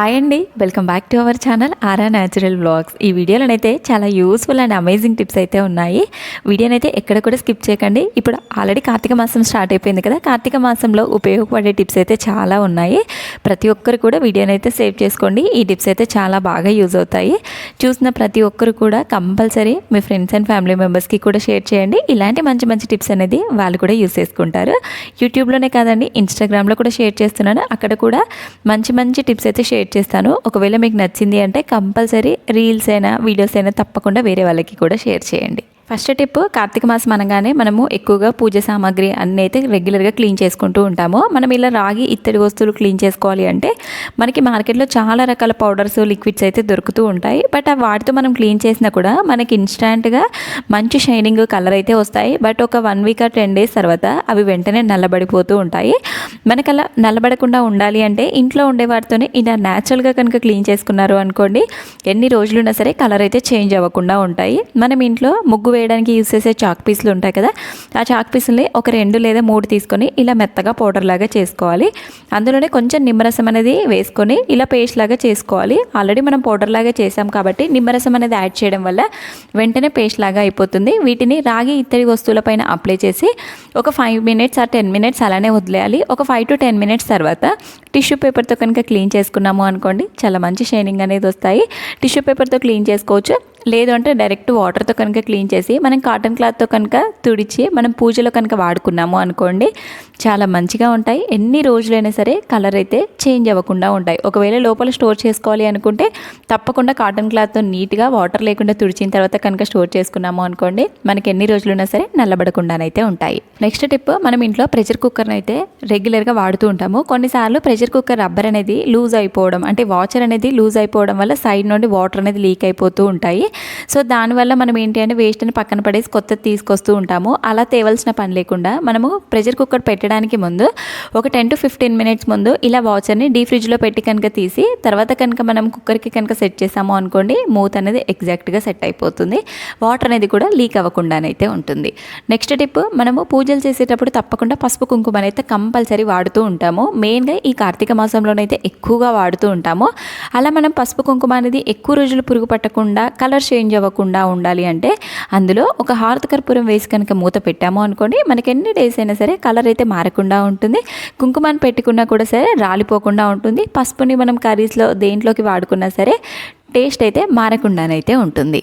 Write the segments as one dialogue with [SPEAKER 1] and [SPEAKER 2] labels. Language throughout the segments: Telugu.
[SPEAKER 1] హాయ్ అండి. Welcome back to our channel Aara natural vlogs ఈ వీడియోలోనైతే చాలా యూస్ఫుల్ అండ్ అమేజింగ్ టిప్స్ అయితే ఉన్నాయి. వీడియోనైతే ఎక్కడ కూడా స్కిప్ చేయకండి. ఇప్పుడు ఆల్రెడీ కార్తీక మాసం స్టార్ట్ అయిపోయింది కదా. కార్తీక మాసంలో ఉపయోగపడే టిప్స్ అయితే చాలా ఉన్నాయి. ప్రతి ఒక్కరు కూడా వీడియోనైతే సేవ్ చేసుకోండి. ఈ టిప్స్ అయితే చాలా బాగా యూజ్ అవుతాయి. చూసిన ప్రతి ఒక్కరు కూడా కంపల్సరీ మీ ఫ్రెండ్స్ అండ్ ఫ్యామిలీ మెంబర్స్కి కూడా షేర్ చేయండి. ఇలాంటి మంచి మంచి టిప్స్ అనేది వాళ్ళు కూడా యూస్ చేసుకుంటారు. యూట్యూబ్లోనే కాదండి ఇన్స్టాగ్రామ్లో కూడా షేర్ చేస్తున్నాను. అక్కడ కూడా మంచి మంచి టిప్స్ అయితే షేర్ చేస్తాను. ఒకవేళ మీకు నచ్చింది అంటే కంపల్సరీ రీల్స్ అయినా వీడియోస్ అయినా తప్పకుండా వేరే వాళ్ళకి కూడా షేర్ చేయండి. ఫస్ట్ టిప్ కార్తీక మాసం అనగానే మనము ఎక్కువగా పూజ సామాగ్రి అన్నీ అయితే రెగ్యులర్గా క్లీన్ చేసుకుంటూ ఉంటాము. మనం ఇలా రాగి ఇత్తడి వస్తువులు క్లీన్ చేసుకోవాలి అంటే మనకి మార్కెట్లో చాలా రకాల పౌడర్స్ లిక్విడ్స్ అయితే దొరుకుతూ ఉంటాయి. బట్ ఆ వాటితో మనం క్లీన్ చేసినా కూడా మనకి ఇన్స్టాంట్గా మంచి షైనింగ్ కలర్ అయితే వస్తాయి. బట్ ఒక వన్ వీక్ ఆ టెన్ డేస్ తర్వాత అవి వెంటనే నల్లబడిపోతూ ఉంటాయి. మనకు అలా నల్లబడకుండా ఉండాలి అంటే ఇంట్లో ఉండే వాటితోనే ఇలా న్యాచురల్గా కనుక క్లీన్ చేసుకున్నారు అనుకోండి ఎన్ని రోజులున్నా సరే కలర్ అయితే చేంజ్ అవ్వకుండా ఉంటాయి. మనం ఇంట్లో ముగ్గు వేయడానికి యూస్ చేసే చాక్ పీసులు ఉంటాయి కదా ఆ చాక్ పీసుల్ని ఒక రెండు లేదా మూడు తీసుకొని ఇలా మెత్తగా పౌడర్ లాగా చేసుకోవాలి. అందులోనే కొంచెం నిమ్మరసం అనేది వేసుకొని ఇలా పేస్ట్ లాగా చేసుకోవాలి. ఆల్రెడీ మనం పౌడర్ లాగా చేసాం కాబట్టి నిమ్మరసం అనేది యాడ్ చేయడం వల్ల వెంటనే పేస్ట్ లాగా అయిపోతుంది. వీటిని రాగి ఇత్తడి వస్తువులపైన అప్లై చేసి ఒక ఫైవ్ మినిట్స్ ఆ టెన్ మినిట్స్ అలానే వదిలేయాలి. ఒక ఫైవ్ టు టెన్ మినిట్స్ తర్వాత టిష్యూ పేపర్తో కనుక క్లీన్ చేసుకున్నాము అనుకోండి చాలా మంచి షైనింగ్ అనేది వస్తాయి. టిష్యూ పేపర్తో క్లీన్ చేసుకోవచ్చు. లేదు అంటే డైరెక్ట్ వాటర్తో కనుక క్లీన్ చేసి మనం కాటన్ క్లాత్తో కనుక తుడిచి మనం పూజలో కనుక వాడుకున్నాము అనుకోండి చాలా మంచిగా ఉంటాయి. ఎన్ని రోజులైనా సరే కలర్ అయితే చేంజ్ అవ్వకుండా ఉంటాయి. ఒకవేళ లోపల స్టోర్ చేసుకోవాలి అనుకుంటే తప్పకుండా కాటన్ క్లాత్తో నీట్గా వాటర్ లేకుండా తుడిచిన తర్వాత కనుక స్టోర్ చేసుకున్నాము అనుకోండి మనకి ఎన్ని రోజులున్నా సరే నల్లబడకుండానైతే ఉంటాయి. నెక్స్ట్ టిప్ మనం ఇంట్లో ప్రెషర్ కుక్కర్ని అయితే రెగ్యులర్గా వాడుతూ ఉంటాము. కొన్నిసార్లు ప్రెషర్ కుక్కర్ రబ్బర్ అనేది లూజ్ అయిపోవడం అంటే వాచర్ అనేది లూజ్ అయిపోవడం వల్ల సైడ్ నుండి వాటర్ అనేది లీక్ అయిపోతూ ఉంటాయి. సో దానివల్ల మనం ఏంటి అంటే వేస్ట్ని పక్కన పడేసి కొత్తది తీసుకొస్తూ ఉంటాము. అలా తేవలసిన పని లేకుండా మనము ప్రెషర్ కుక్కర్ పెట్టడానికి ముందు ఒక టెన్ టు ఫిఫ్టీన్ మినిట్స్ ముందు ఇలా వాచర్ని డీ ఫ్రిడ్జ్లో పెట్టి కనుక తీసి తర్వాత కనుక మనం కుక్కర్కి కనుక సెట్ చేసాము అనుకోండి మూత్ అనేది ఎగ్జాక్ట్గా సెట్ అయిపోతుంది. వాటర్ అనేది కూడా లీక్ అవ్వకుండానైతే ఉంటుంది. నెక్స్ట్ టిప్ మనము పూజలు చేసేటప్పుడు తప్పకుండా పసుపు కుంకుమ అయితే కంపల్సరీ వాడుతూ ఉంటాము. మెయిన్గా ఈ కార్తీక మాసంలోనైతే ఎక్కువగా వాడుతూ ఉంటాము. అలా మనం పసుపు కుంకుమ అనేది ఎక్కువ రోజులు పురుగు పట్టకుండా కలర్ చేంజ్ అవ్వకుండా ఉండాలి అంటే అందులో ఒక హారత కర్పూరం వేసి కనుక మూత పెట్టాము అనుకోండి మనకి ఎన్ని డేస్ అయినా సరే కలర్ అయితే మారకుండా ఉంటుంది. కుంకుమను పెట్టుకున్నా కూడా సరే రాలిపోకుండా ఉంటుంది. పసుపుని మనం కర్రీస్లో దేంట్లోకి వాడుకున్నా సరే టేస్ట్ అయితే మారకుండానైతే ఉంటుంది.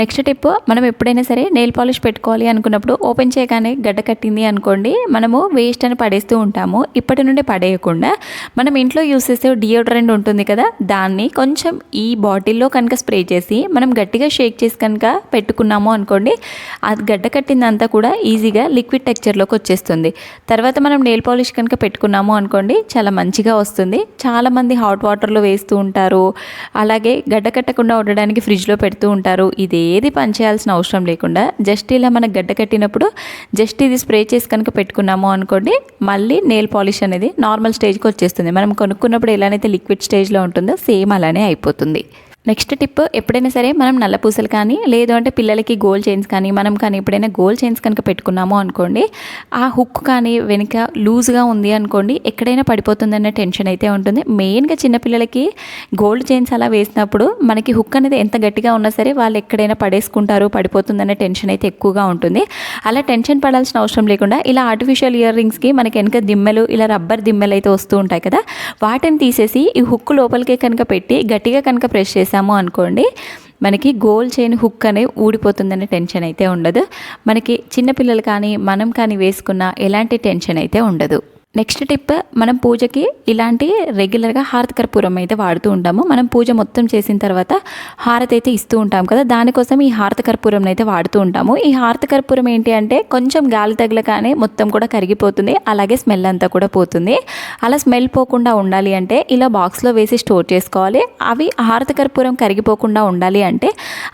[SPEAKER 1] నెక్స్ట్ టిప్ మనం ఎప్పుడైనా సరే నెయిల్ పాలిష్ పెట్టుకోవాలి అనుకున్నప్పుడు ఓపెన్ చేయగానే గడ్డ కట్టింది అనుకోండి మనము వేస్ట్ అని పడేస్తూ ఉంటాము. ఇప్పటి నుండి పడేయకుండా మనం ఇంట్లో యూస్ చేసే డియోడ్రెంట్ ఉంటుంది కదా దాన్ని కొంచెం ఈ బాటిల్లో కనుక స్ప్రే చేసి మనం గట్టిగా షేక్ చేసి కనుక పెట్టుకున్నాము అనుకోండి అది గడ్డ కట్టిందంతా కూడా ఈజీగా లిక్విడ్ టెక్చర్లోకి వచ్చేస్తుంది. తర్వాత మనం నెయిల్ పాలిష్ కనుక పెట్టుకున్నాము అనుకోండి చాలా మంచిగా వస్తుంది. చాలామంది హాట్ వాటర్లో వేస్తూ ఉంటారు అలాగే గడ్డ కట్టకుండా ఉండడానికి ఫ్రిడ్జ్లో పెడుతూ ఉంటారు. ఇది ఏది పని చేయాల్సిన అవసరం లేకుండా జస్ట్ ఇలా మనకు గడ్డ కట్టినప్పుడు జస్ట్ ఇది స్ప్రే చేసి కనుక పెట్టుకున్నాము అనుకోండి మళ్ళీ నెయిల్ పాలిష్ అనేది నార్మల్ స్టేజ్కి వచ్చేస్తుంది. మనం కొనుక్కున్నప్పుడు ఎలానైతే లిక్విడ్ స్టేజ్లో ఉంటుందో సేమ్ అలానే అయిపోతుంది. నెక్స్ట్ టిప్ ఎప్పుడైనా సరే మనం నల్ల పూసలు కానీ లేదు అంటే పిల్లలకి గోల్డ్ చైన్స్ కానీ మనం కానీ ఎప్పుడైనా గోల్డ్ చైన్స్ కనుక పెట్టుకున్నాము అనుకోండి ఆ హుక్ కానీ వెనుక లూజ్గా ఉంది అనుకోండి ఎక్కడైనా పడిపోతుందనే టెన్షన్ అయితే ఉంటుంది. మెయిన్గా చిన్నపిల్లలకి గోల్డ్ చైన్స్ అలా వేసినప్పుడు మనకి హుక్ అనేది ఎంత గట్టిగా ఉన్నా సరే వాళ్ళు ఎక్కడైనా పడేసుకుంటారు పడిపోతుందనే టెన్షన్ అయితే ఎక్కువగా ఉంటుంది. అలా టెన్షన్ పడాల్సిన అవసరం లేకుండా ఇలా ఆర్టిఫిషియల్ ఇయర్ రింగ్స్కి మనకి వెనక దిమ్మెలు ఇలా రబ్బర్ దిమ్మెలు అయితే వస్తూ ఉంటాయి కదా వాటిని తీసేసి ఈ హుక్ లోపలికి కనుక పెట్టి గట్టిగా కనుక ప్రెస్ చేసాము అనుకోండి మనకి గోల్ చైన్ హుక్ అనేది ఊడిపోతుందనే టెన్షన్ అయితే ఉండదు. మనకి చిన్నపిల్లలు కానీ మనం కానీ వేసుకున్న ఎలాంటి టెన్షన్ అయితే ఉండదు. నెక్స్ట్ టిప్ మనం పూజకి ఇలాంటి రెగ్యులర్గా హారతి కర్పూరం అయితే వాడుతూ ఉంటాము. మనం పూజ మొత్తం చేసిన తర్వాత హారతి అయితే ఇస్తూ ఉంటాం కదా. దానికోసం ఈ హారతి కర్పూరం అయితే వాడుతూ ఉంటాము. ఈ హారతి కర్పూరం ఏంటి అంటే కొంచెం గాలి తగలగానే మొత్తం కూడా కరిగిపోతుంది. అలాగే స్మెల్ అంతా కూడా పోతుంది. అలా స్మెల్ పోకుండా ఉండాలి అంటే ఇలా బాక్స్లో వేసి స్టోర్ చేసుకోవాలి. అవి హారతి కర్పూరం కరిగిపోకుండా ఉండాలి అంటే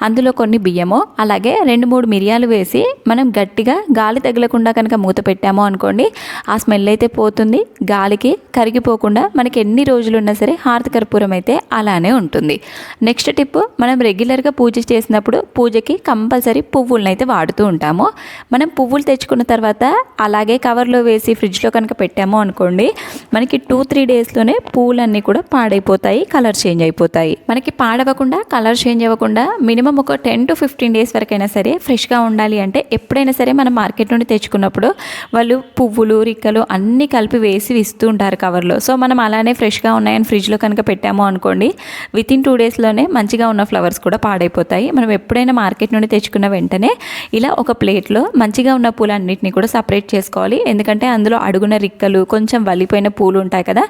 [SPEAKER 1] అందులో కొన్ని బియ్యము అలాగే రెండు మూడు మిరియాలు వేసి మనం గట్టిగా గాలి తగలకుండా కనుక మూత పెట్టాము అనుకోండి ఆ స్మెల్ అయితే పో పోతుంది గాలికి కరిగిపోకుండా మనకి ఎన్ని రోజులు ఉన్నా సరే హారతి కర్పూరం అయితే అలానే ఉంటుంది. నెక్స్ట్ టిప్ మనం రెగ్యులర్గా పూజ చేసినప్పుడు పూజకి కంపల్సరీ పువ్వులను అయితే వాడుతూ ఉంటాము. మనం పువ్వులు తెచ్చుకున్న తర్వాత అలాగే కవర్లో వేసి ఫ్రిడ్జ్లో కనుక పెట్టాము అనుకోండి మనకి టూ త్రీ డేస్లోనే పువ్వులన్నీ కూడా పాడైపోతాయి కలర్ చేంజ్ అయిపోతాయి. మనకి పాడవకుండా కలర్ చేంజ్ అవ్వకుండా మినిమం ఒక టెన్ టు ఫిఫ్టీన్ డేస్ వరకైనా సరే ఫ్రెష్గా ఉండాలి అంటే ఎప్పుడైనా సరే మనం మార్కెట్ నుండి తెచ్చుకున్నప్పుడు వాళ్ళు పువ్వులు రిక్కలు కలర్ కలిపి వేసి ఇస్తూ ఉంటారు కవర్లో. సో మనం అలానే ఫ్రెష్గా ఉన్నాయని ఫ్రిడ్జ్లో కనుక పెట్టాము అనుకోండి విత్ ఇన్ టూ డేస్లోనే మంచిగా ఉన్న ఫ్లవర్స్ కూడా పాడైపోతాయి. మనం ఎప్పుడైనా మార్కెట్ నుండి తెచ్చుకున్న వెంటనే ఇలా ఒక ప్లేట్లో మంచిగా ఉన్న పూలన్నింటినీ కూడా సపరేట్ చేసుకోవాలి. ఎందుకంటే అందులో అడుగున రిక్కలు కొంచెం వలిపోయిన పూలు ఉంటాయి కదా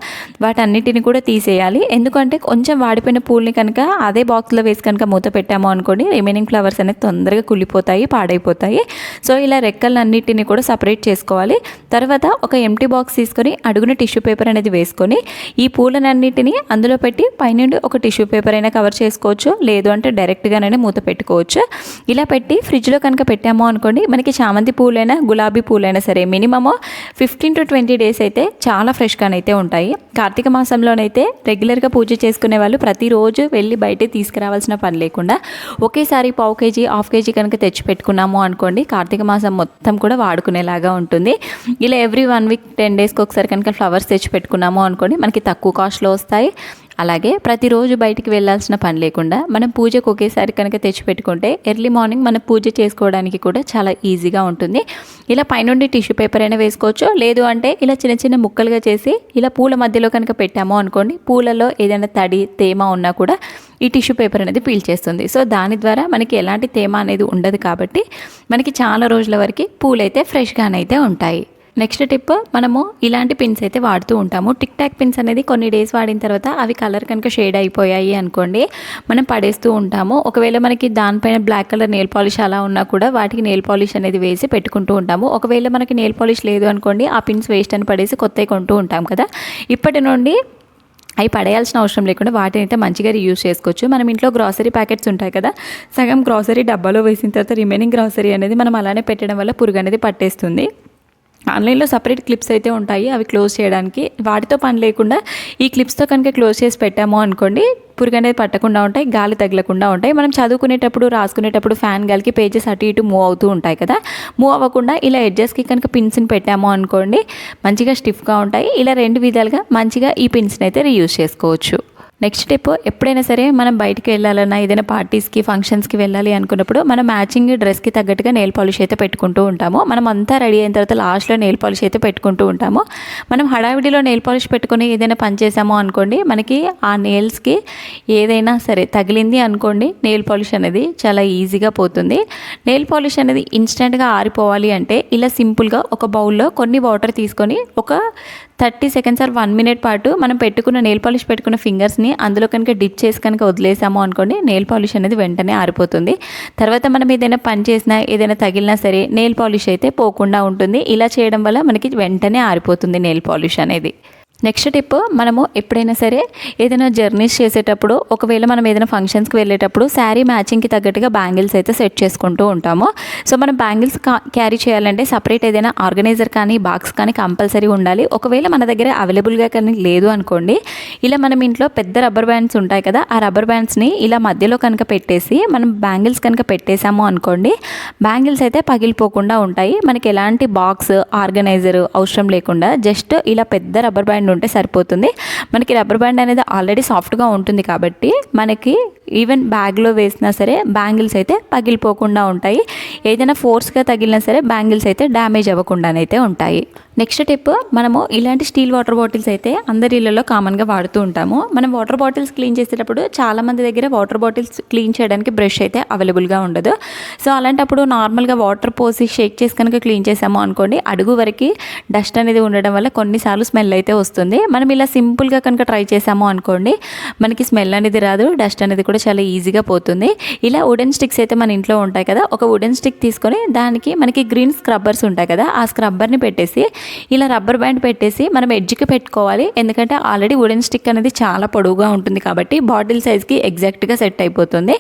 [SPEAKER 1] వాటన్నిటిని కూడా తీసేయాలి. ఎందుకంటే కొంచెం వాడిపోయిన పూల్ని కనుక అదే బాక్స్లో వేసి కనుక మూత పెట్టాము అనుకోండి రిమైనింగ్ ఫ్లవర్స్ అనేది తొందరగా కుళ్ళిపోతాయి పాడైపోతాయి. సో ఇలా రెక్కలన్నిటిని కూడా సపరేట్ చేసుకోవాలి. తర్వాత ఒక ఎంటీ బాక్స్ తీసుకొని అడుగున టిష్యూ పేపర్ అనేది వేసుకొని ఈ పూలనన్నిటిని అందులో పెట్టి పైనుండి ఒక టిష్యూ పేపర్ అయినా కవర్ చేసుకోవచ్చు. లేదు అంటే డైరెక్ట్గానే మూత పెట్టుకోవచ్చు. ఇలా పెట్టి ఫ్రిడ్జ్లో కనుక పెట్టాము అనుకోండి మనకి చామంతి పూలైనా గులాబీ పూలైనా సరే minimum fifteen to twenty days అయితే చాలా ఫ్రెష్గానైతే ఉంటాయి. కార్తీక మాసంలోనైతే రెగ్యులర్గా పూజ చేసుకునే వాళ్ళు ప్రతిరోజు వెళ్ళి బయటే తీసుకురావాల్సిన పని లేకుండా ఒకేసారి పావు కేజీ హాఫ్ కేజీ కనుక తెచ్చి పెట్టుకున్నాము అనుకోండి కార్తీక మాసం మొత్తం కూడా వాడుకునేలాగా ఉంటుంది. ఇలా ఎవ్రీ వన్ వీక్ టెన్ డేస్కి ఒకసారి కనుక ఫ్లవర్స్ తెచ్చి పెట్టుకున్నాము అనుకోండి మనకి తక్కువ కాస్ట్లో వస్తాయి. అలాగే ప్రతిరోజు బయటికి వెళ్ళాల్సిన పని లేకుండా మనం పూజకు ఒకేసారి కనుక తెచ్చిపెట్టుకుంటే ఎర్లీ మార్నింగ్ మనం పూజ చేసుకోవడానికి కూడా చాలా ఈజీగా ఉంటుంది. ఇలా పైనుండి టిష్యూ పేపర్ అయినా వేసుకోవచ్చు. లేదు అంటే ఇలా చిన్న చిన్న ముక్కలుగా చేసి ఇలా పూల మధ్యలో కనుక పెట్టాము అనుకోండి పూలలో ఏదైనా తడి తేమ ఉన్నా కూడా ఈ టిష్యూ పేపర్ అనేది పీల్చేస్తుంది సో దాని ద్వారా మనకి ఎలాంటి తేమ అనేది ఉండదు కాబట్టి మనకి చాలా రోజుల వరకు పూలైతే ఫ్రెష్గానైతే ఉంటాయి. నెక్స్ట్ టిప్ మనము ఇలాంటి పిన్స్ అయితే వాడుతూ ఉంటాము. టిక్ టాక్ పిన్స్ అనేది కొన్ని డేస్ వాడిన తర్వాత అవి కలర్ కనుక షేడ్ అయిపోయాయి అనుకోండి మనం పడేస్తూ ఉంటాము. ఒకవేళ మనకి దానిపైన బ్లాక్ కలర్ నెయిల్ పాలిష్ అలా ఉన్నా కూడా వాటికి నెయిల్ పాలిష్ అనేది వేసి పెట్టుకుంటూ ఉంటాము. ఒకవేళ మనకి నెయిల్ పాలిష్ లేదు అనుకోండి ఆ పిన్స్ వేస్ట్ అని పడేసి కొత్తవి కొంటూ ఉంటాం కదా. ఇప్పటి నుండి అవి పడేయాల్సిన అవసరం లేకుండా వాటిని అయితే మంచిగా యూజ్ చేసుకోవచ్చు. మనం ఇంట్లో గ్రాసరీ ప్యాకెట్స్ ఉంటాయి కదా సగం గ్రాసరీ డబ్బాలో వేసిన తర్వాత రిమైనింగ్ గ్రాసరీ అనేది మనం అలానే పెట్టడం వల్ల పురుగు అనేది పట్టేస్తుంది. ఆన్లైన్లో సపరేట్ క్లిప్స్ అయితే ఉంటాయి అవి క్లోజ్ చేయడానికి. వాటితో పని లేకుండా ఈ క్లిప్స్తో కనుక క్లోజ్ చేసి పెట్టాము అనుకోండి పురుగు అనేది పట్టకుండా ఉంటాయి గాలి తగలకుండా ఉంటాయి. మనం చదువుకునేటప్పుడు రాసుకునేటప్పుడు ఫ్యాన్ గాలికి పేజెస్ అటు ఇటు మూవ్ అవుతూ ఉంటాయి కదా. మూవ్ అవ్వకుండా ఇలా ఎడ్జెస్కి కనుక పిన్స్ని పెట్టాము అనుకోండి మంచిగా స్టిఫ్గా ఉంటాయి. ఇలా రెండు విధాలుగా మంచిగా ఈ పిన్స్ని అయితే రీయూజ్ చేసుకోవచ్చు. నెక్స్ట్ స్టెప్ ఎప్పుడైనా సరే మనం బయటికి వెళ్ళాలన్నా ఏదైనా పార్టీస్కి ఫంక్షన్స్కి వెళ్ళాలి అనుకున్నప్పుడు మనం మ్యాచింగ్ డ్రెస్కి తగ్గట్టుగా నెయిల్ పాలిష్ అయితే పెట్టుకుంటూ ఉంటాము. మనం అంతా రెడీ అయిన తర్వాత లాస్ట్లో నెయిల్ పాలిష్ అయితే పెట్టుకుంటూ ఉంటాము. మనం హడావిడిలో నెయిల్ పాలిష్ పెట్టుకుని ఏదైనా పని చేసాము అనుకోండి మనకి ఆ నెయిల్స్కి ఏదైనా సరే తగిలింది అనుకోండి నెయిల్ పాలిష్ అనేది చాలా ఈజీగా పోతుంది. నెయిల్ పాలిష్ అనేది ఇన్స్టెంట్గా ఆరిపోవాలి అంటే ఇలా సింపుల్గా ఒక బౌల్లో కొన్ని వాటర్ తీసుకొని ఒక thirty seconds or one minute పాటు మనం పెట్టుకున్న నెయిల్ పాలిష్ పెట్టుకున్న ఫింగర్స్ని అందులో కనుక డిప్ చేసి కనుక వదిలేసాము అనుకోండి నెయిల్ పాలిష్ అనేది వెంటనే ఆరిపోతుంది. తర్వాత మనం ఏదైనా పని చేసినా ఏదైనా తగిలినా సరే నెయిల్ పాలిష్ అయితే పోకుండా ఉంటుంది. ఇలా చేయడం వల్ల మనకి వెంటనే ఆరిపోతుంది నెయిల్ పాలిష్ అనేది. నెక్స్ట్ టిప్ మనము ఎప్పుడైనా సరే ఏదైనా జర్నీస్ చేసేటప్పుడు ఒకవేళ మనం ఏదైనా ఫంక్షన్స్కి వెళ్ళేటప్పుడు శారీ మ్యాచింగ్కి తగ్గట్టుగా బ్యాంగిల్స్ అయితే సెట్ చేసుకుంటూ ఉంటాము. సో మనం బ్యాంగిల్స్ క్యారీ చేయాలంటే సపరేట్ ఏదైనా ఆర్గనైజర్ కానీ బాక్స్ కానీ కంపల్సరీ ఉండాలి. ఒకవేళ మన దగ్గర అవైలబుల్గా కానీ లేదు అనుకోండి ఇలా మనం ఇంట్లో పెద్ద రబ్బర్ బ్యాండ్స్ ఉంటాయి కదా ఆ రబ్బర్ బ్యాండ్స్ని ఇలా మధ్యలో కనుక పెట్టేసి మనం బ్యాంగిల్స్ కనుక పెట్టేసాము అనుకోండి బ్యాంగిల్స్ అయితే పగిలిపోకుండా ఉంటాయి. మనకి ఎలాంటి బాక్స్ ఆర్గనైజర్ అవసరం లేకుండా జస్ట్ ఇలా పెద్ద రబ్బర్ బ్యాండ్ ఉంటే సరిపోతుంది. మనకి రబ్బర్ బ్యాండ్ అనేది ఆల్రెడీ సాఫ్ట్గా ఉంటుంది కాబట్టి మనకి ఈవెన్ బ్యాగ్లో వేసినా సరే బ్యాంగిల్స్ అయితే పగిలిపోకుండా ఉంటాయి. ఏదైనా ఫోర్స్గా తగిలినా సరే బ్యాంగిల్స్ అయితే డ్యామేజ్ అవ్వకుండానైతే ఉంటాయి. నెక్స్ట్ టిప్ మనము ఇలాంటి స్టీల్ వాటర్ బాటిల్స్ అయితే అందరి ఇళ్ళలో కామన్గా వాడుతూ ఉంటాము. మనం వాటర్ బాటిల్స్ క్లీన్ చేసేటప్పుడు చాలా మంది దగ్గర వాటర్ బాటిల్స్ క్లీన్ చేయడానికి బ్రష్ అయితే అవైలబుల్గా ఉండదు. సో అలాంటప్పుడు నార్మల్గా వాటర్ పోసి షేక్ చేసి కనుక క్లీన్ చేసాము అనుకోండి అడుగు వరకు డస్ట్ అనేది ఉండడం వల్ల కొన్నిసార్లు స్మెల్ అయితే వస్తుంది. మనం ఇలా సింపుల్గా కనుక ట్రై చేసాము అనుకోండి మనకి స్మెల్ అనేది రాదు డస్ట్ అనేది కూడా చాలా ఈజీగా పోతుంది. ఇలా వుడెన్ స్టిక్స్ అయితే మన ఇంట్లో ఉంటాయి కదా ఒక వుడెన్ స్టిక్ తీసుకొని దానికి మనకి గ్రీన్ స్క్రబ్బర్స్ ఉంటాయి కదా ఆ స్క్రబ్బర్ని పెట్టేసి ఇలా రబ్బర్ బ్యాండ్ పెట్టేసి మనం ఎడ్జ్కి పెట్టుకోవాలి. ఎందుకంటే ఆల్రెడీ వుడెన్ స్టిక్ అనేది చాలా పొడవుగా ఉంటుంది కాబట్టి బాటిల్ సైజ్కి ఎగ్జాక్ట్గా సెట్ అయిపోతుంది.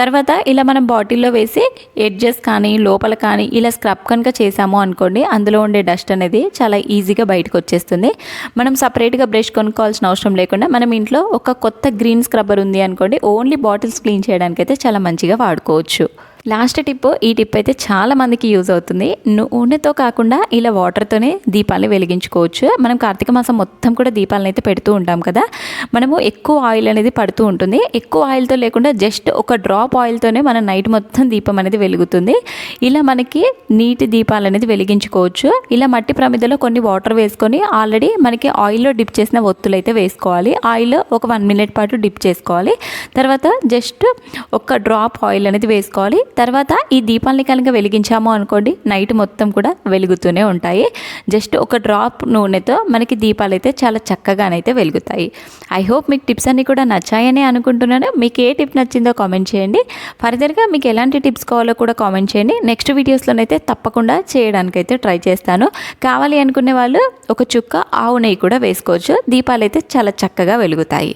[SPEAKER 1] తర్వాత ఇలా మనం బాటిల్లో వేసి ఎడ్జెస్ కానీ లోపల కానీ ఇలా స్క్రబ్ కనుక చేసాము అనుకోండి అందులో ఉండే డస్ట్ అనేది చాలా ఈజీగా బయటకు వచ్చేస్తుంది. మనం సపరేట్గా బ్రష్ కొనుక్కోవాల్సిన అవసరం లేకుండా మనం ఇంట్లో ఒక కొత్త గ్రీన్ స్క్రబ్బర్ ఉంది అనుకోండి ఓన్లీ బాటిల్స్ క్లీన్ చేయడానికైతే చాలా మంచిగా వాడుకోవచ్చు. లాస్ట్ టిప్ ఈ టిప్ అయితే చాలా మందికి యూజ్ అవుతుంది. నూనెతో కాకుండా ఇలా వాటర్తోనే దీపాలు వెలిగించుకోవచ్చు. మనం కార్తీక మాసం మొత్తం కూడా దీపాలను అయితే పెడుతూ ఉంటాం కదా. మనము ఎక్కువ ఆయిల్ అనేది పడుతూ ఉంటుంది. ఎక్కువ ఆయిల్తో లేకుండా జస్ట్ ఒక డ్రాప్ ఆయిల్తోనే మన నైట్ మొత్తం దీపం అనేది వెలుగుతుంది. ఇలా మనకి నీటి దీపాలు అనేది వెలిగించుకోవచ్చు. ఇలా మట్టి ప్రమిదలో కొన్ని వాటర్ వేసుకొని ఆల్రెడీ మనకి ఆయిల్లో డిప్ చేసిన ఒత్తులు అయితే వేసుకోవాలి. ఆయిల్ ఒక వన్ మినిట్ పాటు డిప్ చేసుకోవాలి. తర్వాత జస్ట్ ఒక డ్రాప్ ఆయిల్ అనేది వేసుకోవాలి. తర్వాత ఈ దీపాలని కనుక వెలిగించాము అనుకోండి నైట్ మొత్తం కూడా వెలుగుతూనే ఉంటాయి. జస్ట్ ఒక డ్రాప్ నూనెతో మనకి దీపాలు అయితే చాలా చక్కగానైతే వెలుగుతాయి. ఐ హోప్ మీకు టిప్స్ అన్నీ కూడా నచ్చాయని అనుకుంటున్నాను. మీకు ఏ టిప్ నచ్చిందో కామెంట్ చేయండి. ఫర్దర్గా మీకు ఎలాంటి టిప్స్ కావాలో కూడా కామెంట్ చేయండి. నెక్స్ట్ వీడియోస్లోనైతే తప్పకుండా చేయడానికైతే ట్రై చేస్తాను. కావాలి అనుకునే వాళ్ళు ఒక చుక్క ఆవు నెయ్యి కూడా వేసుకోవచ్చు. దీపాలు అయితే చాలా చక్కగా వెలుగుతాయి.